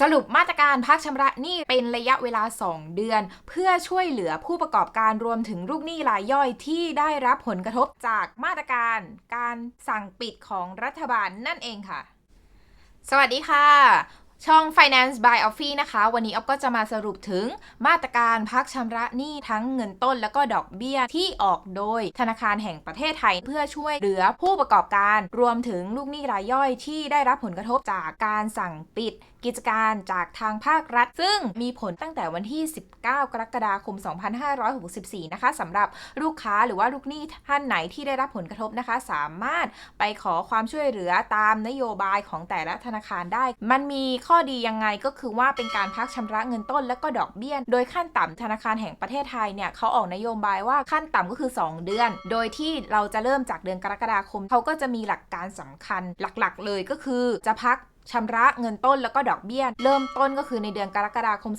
สรุปมาตรการพักชำระหนี้เป็นระยะเวลา 2 เดือน เพื่อช่วยเหลือผู้ประกอบการรวมถึงลูกหนี้รายย่อยที่ได้รับผลกระทบจากมาตรการการสั่งปิดของรัฐบาลนั่นเองค่ะ สวัสดีค่ะ ช่อง Finance by Offie นะคะ วันนี้ออฟก็จะมาสรุปถึงมาตรการพักชำระหนี้ทั้งเงินต้นแล้วก็ดอกเบี้ยที่ออกโดยธนาคารแห่งประเทศไทย เพื่อช่วยเหลือผู้ประกอบการ รวมถึงลูกหนี้รายย่อยที่ได้รับผลกระทบจากการสั่งปิดกิจการจากทางภาครัฐ ซึ่งมีผลตั้งแต่วันที่ 19 กรกฎาคม 2564 นะคะสำหรับลูกค้าหรือว่าลูกหนี้ท่านไหนที่ได้รับผลกระทบนะคะ สามารถไปขอความช่วยเหลือตามนโยบายของแต่ละธนาคารได้ มันมีขข้อดียังไงก็คือว่าเป็นการพักชำระเงินต้นและก็ดอกเบี้ย โดยขั้นต่ำธนาคารแห่งประเทศไทยเนี่ยเขาออกนโยบายว่าขั้นต่ำก็คือ 2 เดือน โดยที่เราจะเริ่มจากเดือนกรกฎาคมเขาก็จะมีหลักการสำคัญหลักๆ เลยก็คือจะพัก ชำระเงินต้นแล้วก็ดอกเบี้ย เริ่มต้นก็คือในเดือนกรกฎาคม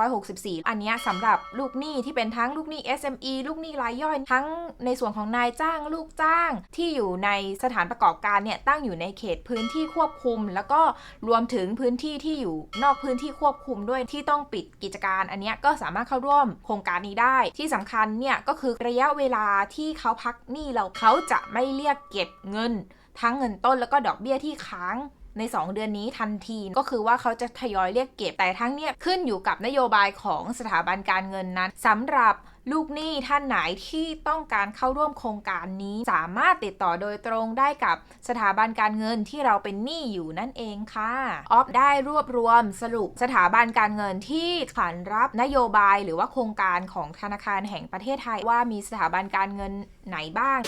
2564 อันนี้สำหรับลูกหนี้ที่เป็นทั้งลูกหนี้ SME ลูกหนี้รายย่อย ทั้งในส่วนของนายจ้างลูกจ้างที่อยู่ในสถานประกอบการเนี่ยตั้งอยู่ในเขตพื้นที่ควบคุม แล้วก็รวมถึงพื้นที่ที่อยู่นอกพื้นที่ควบคุมด้วยที่ต้องปิดกิจการ อันนี้ก็สามารถเข้าร่วมโครงการนี้ได้ ที่สำคัญเนี่ยก็คือระยะเวลาที่เขาพักหนี้เราเขาจะไม่เรียกเก็บเงิน ทั้งเงินต้นแล้วก็ดอกเบี้ยที่ค้าง ใน 2 เดือนนี้ทันที ก็คือว่าเขาจะทยอยเรียกเก็บแต่ทั้งเนี้ยขึ้นอยู่กับนโยบายของสถาบันการเงินนั้นสำหรับลูกหนี้ท่านไหนที่ต้องการเข้าร่วมโครงการนี้ สามารถติดต่อโดยตรงได้กับสถาบันการเงินที่เราเป็นหนี้อยู่นั่นเองค่ะออฟได้รวบรวมสรุปสถาบันการเงินที่ขานรับนโยบายหรือว่าโครงการของธนาคารแห่งประเทศไทยว่ามีสถาบันการเงินไหนบ้าง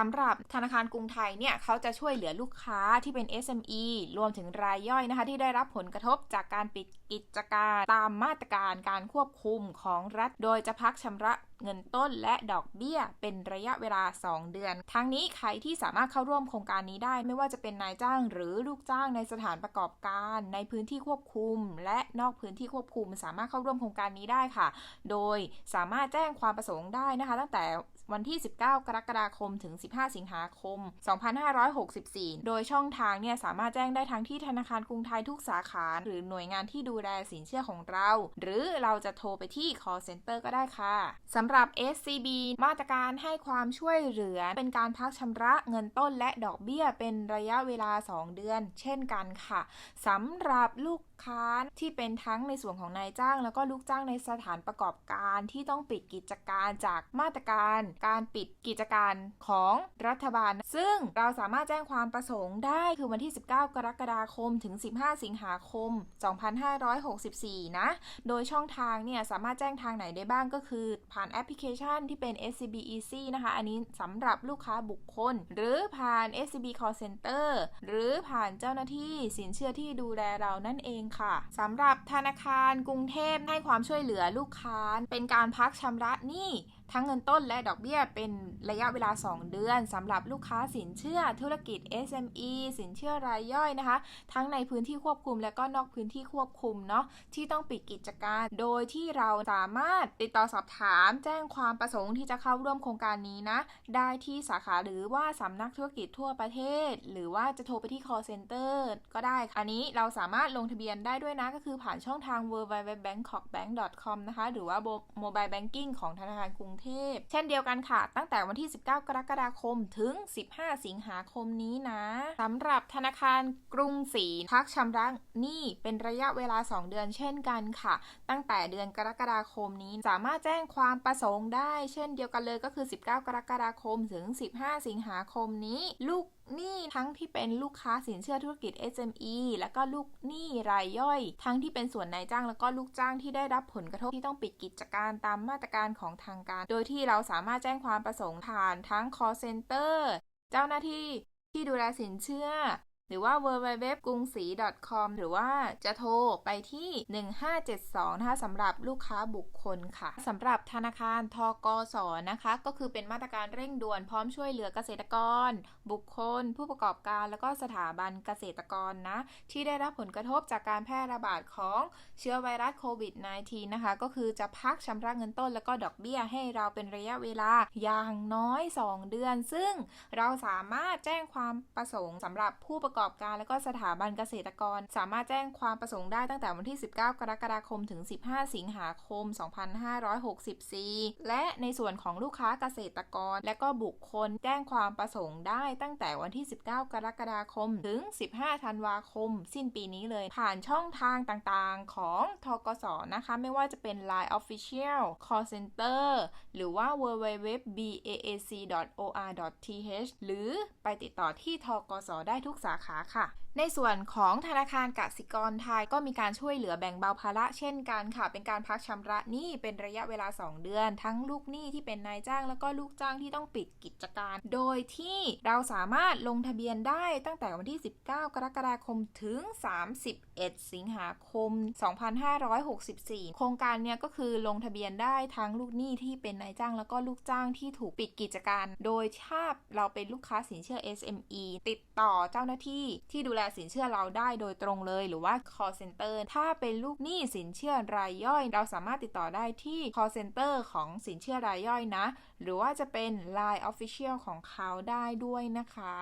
สำหรับธนาคารกรุงไทยเนี่ยเขาจะช่วยเหลือลูกค้าที่เป็น SME รวมถึงรายย่อยนะคะ ที่ได้รับผลกระทบจากการปิดกิจการตามมาตรการการควบคุมของรัฐ โดยจะพักชำระเงินต้นและดอกเบี้ยเป็นระยะเวลา 2 เดือน ทั้งนี้ใครที่สามารถเข้าร่วมโครงการนี้ได้ ไม่ว่าจะเป็นนายจ้างหรือลูกจ้างในสถานประกอบการ ในพื้นที่ควบคุม และนอกพื้นที่ควบคุม สามารถเข้าร่วมโครงการนี้ได้ค่ะ โดยสามารถแจ้งความประสงค์ได้นะคะ ตั้งแต่ วันที่ 19 กรกฎาคม ถึง 15 สิงหาคม 2564 โดยช่องทางเนี่ยสามารถแจ้งได้ทั้งที่ธนาคารกรุงไทยทุกสาขา หรือหน่วยงานที่ดูแลสินเชื่อของเรา หรือเราจะโทรไปที่ call center ก็ได้ค่ะสำหรับ SCB มาตรการให้ความช่วยเหลือ เป็นการพักชำระเงินต้นและดอกเบี้ยเป็นระยะเวลา 2 เดือน เช่นกันค่ะสำหรับลูก ค้าที่เป็นทั้งในส่วนของนายจ้าง แล้วก็ลูกจ้างในสถานประกอบการที่ต้องปิดกิจการจากมาตรการ การปิดกิจการของรัฐบาล ซึ่งเราสามารถแจ้งความประสงค์ได้คือวันที่ 19 กรกฎาคม ถึง 15 สิงหาคม 2564 นะ โดยช่องทางเนี่ยสามารถแจ้งทางไหนได้บ้างก็คือ ผ่านแอปพลิเคชันที่เป็น SCB Easy นะคะ อันนี้สำหรับลูกค้าบุคคล หรือผ่าน SCB Call Center หรือผ่านเจ้าหน้าที่สินเชื่อที่ดูแลเรานั่นเองค่ะสำหรับธนาคารกรุงเทพให้ความช่วยเหลือลูกค้า เป็นการพักชำระหนี้ ทั้งเงินต้นและดอกเบี้ยเป็นระยะเวลา 2 เดือนสำหรับลูกค้าสินเชื่อธุรกิจ SME สินเชื่อรายย่อยนะคะ ทั้งในพื้นที่ควบคุมและก็นอกพื้นที่ควบคุมเนาะที่ต้องปิดกิจการ โดยที่เราสามารถติดต่อสอบถาม แจ้งความประสงค์ที่จะเข้าร่วมโครงการนี้นะ ได้ที่สาขาหรือว่าสำนักธุรกิจทั่วประเทศ หรือว่าจะโทรไปที่ call center ก็ได้ อันนี้เราสามารถลงทะเบียนได้ด้วยนะ ก็คือผ่านช่องทาง w w w b a n k o k b a n k c o m นะคะหรือว่า mobile banking ของธนาคารกรุงเทพ เช่นเดียวกันค่ะ ตั้งแต่วันที่ 19 กรกฎาคมถึง 15 สิงหาคมนี้นะสำหรับธนาคารกรุงศรีพักชำระหนี้เป็นระยะเวลา 2 เดือนเช่นกันค่ะ ตั้งแต่เดือนกรกฎาคมนี้สามารถแจ้งความประสงค์ได้ เช่นเดียวกันเลยก็คือ 19 กรกฎาคมถึง 15 สิงหาคมนี้ ลูก หนี้ทั้งที่เป็นลูกค้าสินเชื่อธุรกิจ SME แล้วก็ลูกหนี้รายย่อย ทั้งที่เป็นส่วนนายจ้าง แล้วก็ลูกจ้างที่ได้รับผลกระทบที่ต้องปิดกิจการตามมาตรการของทางการ โดยที่เราสามารถแจ้งความประสงค์ผ่านทั้ง call center เจ้าหน้าที่ที่ดูแลสินเชื่อ หรือว่า www กรุงศรี .com หรือว่าจะโทรไปที่ 1572 นะคะสำหรับลูกค้าบุคคลค่ะสำหรับธนาคารทกสนะคะ ก็คือเป็นมาตรการเร่งด่วนพร้อมช่วยเหลือเกษตรกร บุคคล ผู้ประกอบการแล้วก็สถาบันเกษตรกรนะ ที่ได้รับผลกระทบจากการแพร่ระบาดของเชื้อไวรัสโควิด -19 นะคะ ก็คือจะพักชำระเงินต้นแล้วก็ดอกเบี้ยให้เราเป็นระยะเวลาอย่างน้อย 2 เดือน ซึ่งเราสามารถแจ้งความประสงค์สำหรับผู้ประกอบกอบการและก็สถาบันเกษตรกร สามารถแจ้งความประสงค์ได้ตั้งแต่วันที่ 19 กรกฎาคมถึง 15 สิงหาคม 2564 และในส่วนของลูกค้าเกษตรกร และก็บุคคลแจ้งความประสงค์ได้ตั้งแต่วันที่ 19 กรกฎาคมถึง 15 ธันวาคม สิ้นปีนี้เลย ผ่านช่องทางต่างๆ ของทกสนะคะ ไม่ว่าจะเป็น Line Official Call Center หรือว่า www.baac.or.th หรือไปติดต่อที่ทกสได้ทุกสาขาาค่ะ ในส่วนของธนาคารกสิกรไทยก็มีการช่วยเหลือแบ่งเบาภาระเช่นกันค่ะ เป็นการพักชำระหนี้เป็นระยะเวลา 2 เดือน ทั้งลูกหนี้ที่เป็นนายจ้างแล้วก็ลูกจ้างที่ต้องปิดกิจการ โดยที่เราสามารถลงทะเบียนได้ตั้งแต่วันที่ 19 กรกฎาคมถึง 31 สิงหาคม 2564 โครงการเนี้ยก็คือลงทะเบียนได้ทั้งลูกหนี้ที่เป็นนายจ้างแล้วก็ลูกจ้างที่ถูกปิดกิจการ โดยถ้าเราเป็นลูกค้าสินเชื่อ SME ติดต่อเจ้าหน้าที่ที่ดูแลสินเชื่อเราได้โดยตรงเลย หรือว่า call center ถ้าเป็นลูกหนี้สินเชื่อรายย่อย เราสามารถติดต่อได้ที่ call center ของสินเชื่อรายย่อยนะ หรือว่าจะเป็น Line Official ของเขาได้ด้วยนะคะ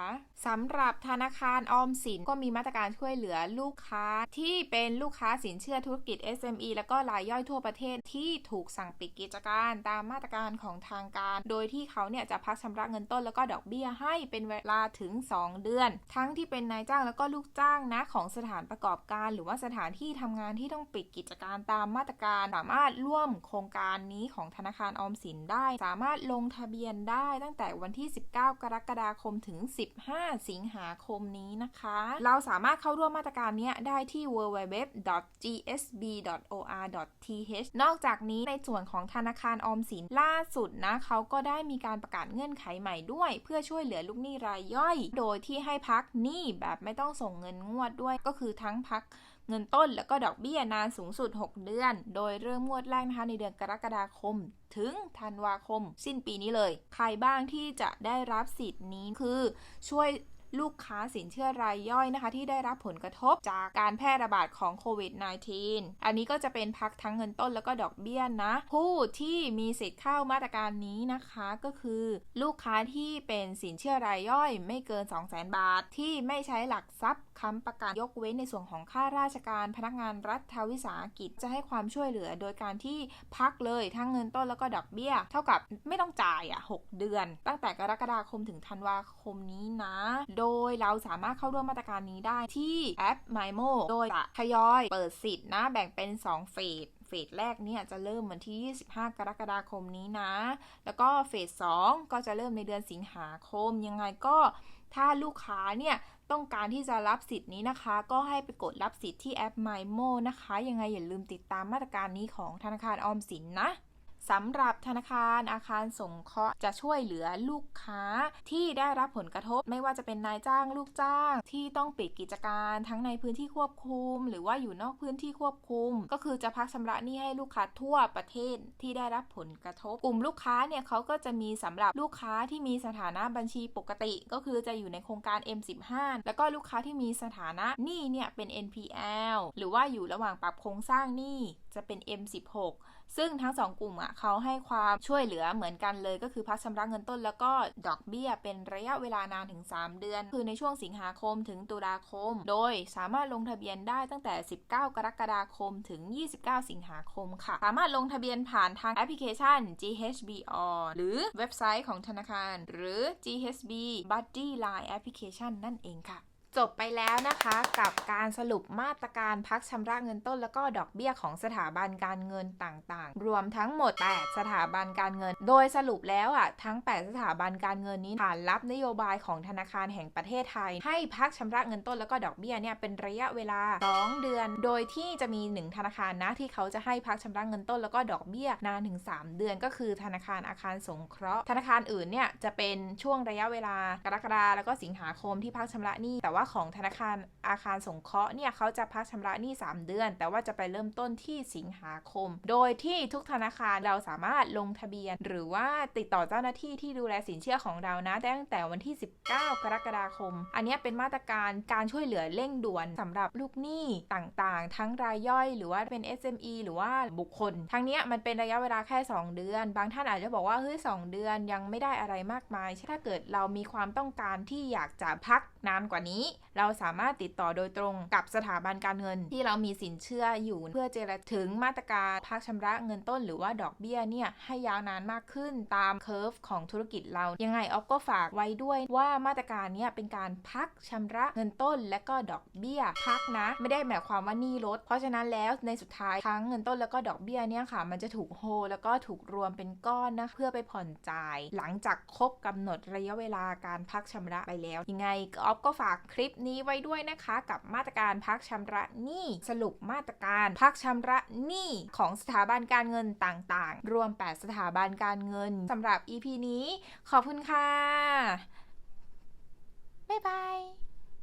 สำหรับธนาคารออมสินก็มีมาตรการช่วยเหลือลูกค้า ที่เป็นลูกค้าสินเชื่อธุรกิจ SME แล้วก็รายย่อยทั่วประเทศที่ถูกสั่งปิดกิจการตามมาตรการของทางการ โดยที่เขาเนี่ยจะพักชำระเงินต้นแล้วก็ดอกเบี้ยให้เป็นเวลาถึง 2 เดือน ทั้งที่เป็นเป็นนายจ้างแล้วก็ลูกจ้างนะของสถานประกอบการ หรือว่าสถานที่ทำงานที่ต้องปิดกิจการตามมาตรการ สามารถร่วมโครงการนี้ของธนาคารออมสินได้ สามารถลงทะเบียนได้ตั้งแต่วันที่ 19 กรกฎาคมถึง 15 สิงหาคมนี้นะคะ เราสามารถเข้าร่วมมาตรการนี้ได้ที่ www.gsb.or.th นอกจากนี้ในส่วนของธนาคารออมสินล่าสุดนะเขาก็ได้มีการประกาศเงื่อนไขใหม่ด้วย เพื่อช่วยเหลือลูกหนี้รายย่อย โดยที่ให้พักหนี้แบบไม่ต้องส่งเงินงวดด้วย ก็คือทั้งพักเงินต้นแล้วก็ดอกเบี้ยนานสูงสุด 6 เดือน โดยเริ่มงวดแรกนะคะในเดือนกรกฎาคม ถึงธันวาคม สิ้นปีนี้เลย ใครบ้างที่จะได้รับสิทธิ์นี้คือช่วย ลูกค้าสินเชื่อรายย่อยนะคะที่ได้รับผลกระทบจากการแพร่ระบาดของโควิด -19 อันนี้ก็จะเป็นพักทั้งเงินต้นแล้วก็ดอกเบี้ยนะ ผู้ที่มีสิทธิ์เข้ามาตรการนี้นะคะก็คือ ลูกค้าที่เป็นสินเชื่อรายย่อยไม่เกิน 200,000 บาท ที่ไม่ใช้หลักทรัพย์ค้ำประกันยกเว้นในส่วนของค่าราชการพนักงานรัฐวิสาหกิจจะให้ความช่วยเหลือ โดยการที่พักเลยทั้งเงินต้นแล้วก็ดอกเบี้ย เท่ากับไม่ต้องจ่ายอะ6เดือน ตั้งแต่กรกฎาคมถึงธันวาคมนี้นะโดยเราสามารถเข้าร่วมมาตรการนี้ได้ที่แอป MyMo โดยจะทยอยเปิดสิทธิ์นะ แบ่งเป็น 2 เฟสเฟสแรกเนี่ยจะเริ่มวันที่ 25 กรกฎาคมนี้นะ แล้วก็เฟส 2 ก็จะเริ่มในเดือนสิงหาคม ยังไงก็ถ้าลูกค้าเนี่ยต้องการที่จะรับสิทธิ์นี้นะคะ ก็ให้ไปกดรับสิทธิ์ที่แอป MyMo นะคะ ยังไงอย่าลืมติดตามมาตรการนี้ของธนาคารออมสินนะ สำหรับธนาคารอาคารสงเคราะห์จะช่วยเหลือลูกค้าที่ได้รับผลกระทบ ไม่ว่าจะเป็นนายจ้างลูกจ้าง ที่ต้องปิดกิจการทั้งในพื้นที่ควบคุม หรือว่าอยู่นอกพื้นที่ควบคุม ก็คือจะพักชำระหนี้ให้ลูกค้าทั่วประเทศที่ได้รับผลกระทบ กลุ่มลูกค้าเนี่ยเขาก็จะมีสำหรับลูกค้าที่มีสถานะบัญชีปกติ ก็คือจะอยู่ในโครงการ M15 แล้วก็ลูกค้าที่มีสถานะหนี้เนี่ยเป็น NPL หรือว่าอยู่ระหว่างปรับโครงสร้างหนี้จะเป็น M16 ซึ่งทั้งสองกลุ่มอะเขาให้ความช่วยเหลือเหมือนกันเลย ก็คือพักชำระเงินต้น แล้วก็ดอกเบี้ยเป็นระยะเวลานานถึง 3 เดือน คือในช่วงสิงหาคมถึงตุลาคม โดยสามารถลงทะเบียนได้ตั้งแต่ 19 กรกฎาคมถึง 29 สิงหาคมค่ะ สามารถลงทะเบียนผ่านทางแอปพลิเคชัน GHBR หรือเว็บไซต์ของธนาคาร หรือ GHB Buddy Line Application นั่นเองค่ะ จบไปแล้วนะคะกับการสรุปมาตรการพักชำระเงินต้น แล้วก็ดอกเบี้ยของสถาบันการเงินต่างๆ รวมทั้งหมด 8 สถาบันการเงิน โดยสรุปแล้วอะทั้ง 8 สถาบันการเงินนี้ผ่านรับนโยบายของธนาคารแห่งประเทศไทย ให้พักชำระเงินต้นแล้วก็ดอกเบี้ยเนี่ยเป็นระยะเวลา 2 เดือน โดยที่จะมี 1 ธนาคารนะที่เขาจะให้พักชำระเงินต้นแล้วก็ดอกเบี้ยนานถึง 3 เดือน ก็คือธนาคารอาคารสงเคราะห์ ธนาคารอื่นเนี่ยจะเป็นช่วงระยะเวลากรกฎาแล้วก็สิงหาคมที่พักชำระหนี้แต่ว่าของธนาคารอาคารสงเคราะห์เนี่ยเขาจะพักชำระหนี้ 3 เดือน แต่ว่าจะไปเริ่มต้นที่สิงหาคม โดยที่ทุกธนาคารเราสามารถลงทะเบียน หรือว่าติดต่อเจ้าหน้าที่ที่ดูแลสินเชื่อของเรานะตั้งแต่วันที่ 19 กรกฎาคม อันนี้เป็นมาตรการการช่วยเหลือเร่งด่วนสำหรับลูกหนี้ต่างๆ ทั้งรายย่อย หรือว่าเป็น SME หรือว่าบุคคล ทั้งนี้มันเป็นระยะเวลาแค่ 2 เดือน บางท่านอาจจะบอกว่าเฮ้ยสเดือนยังไม่ได้อะไรมากมาย ถ้าเกิดเรามีความต้องการที่อยากจะพัก นานกว่านี้ เราสามารถติดต่อโดยตรงกับสถาบันการเงิน ที่เรามีสินเชื่ออยู่เพื่อเจรถึงมาตรการพักชำระเงินต้นหรือว่าดอกเบี้ยเนี่ยให้ยาวนานมากขึ้นตามเคอร์ฟของธุรกิจเรา ยังไงออฟก็ฝากไว้ด้วยว่ามาตรการเนี้ยเป็นการพักชำระเงินต้น และก็ดอกเบี้ยพักนะ ไม่ได้หมายความว่านี้ลด เพราะฉะนั้นแล้วในสุดท้ายทั้งเงินต้นแล้วก็ดอกเบี้ยเนี่ยค่ะ มันจะถูกโฮแล้วก็ถูกรวมเป็นก้อนนะเพื่อไปผ่อนจ่าย หลังจากครบกำหนดระยะเวลาการพักชำระไปแล้ว ยังไงออฟก็ฝากคลิปนี้ไว้ด้วยนะคะ กับมาตรการพักชำระหนี้สรุปมาตรการพักชำระหนี้ของสถาบันการเงินต่างๆ รวม 8 สถาบันการเงินสำหรับ EP นี้ ขอบคุณค่ะ บ๊ายบาย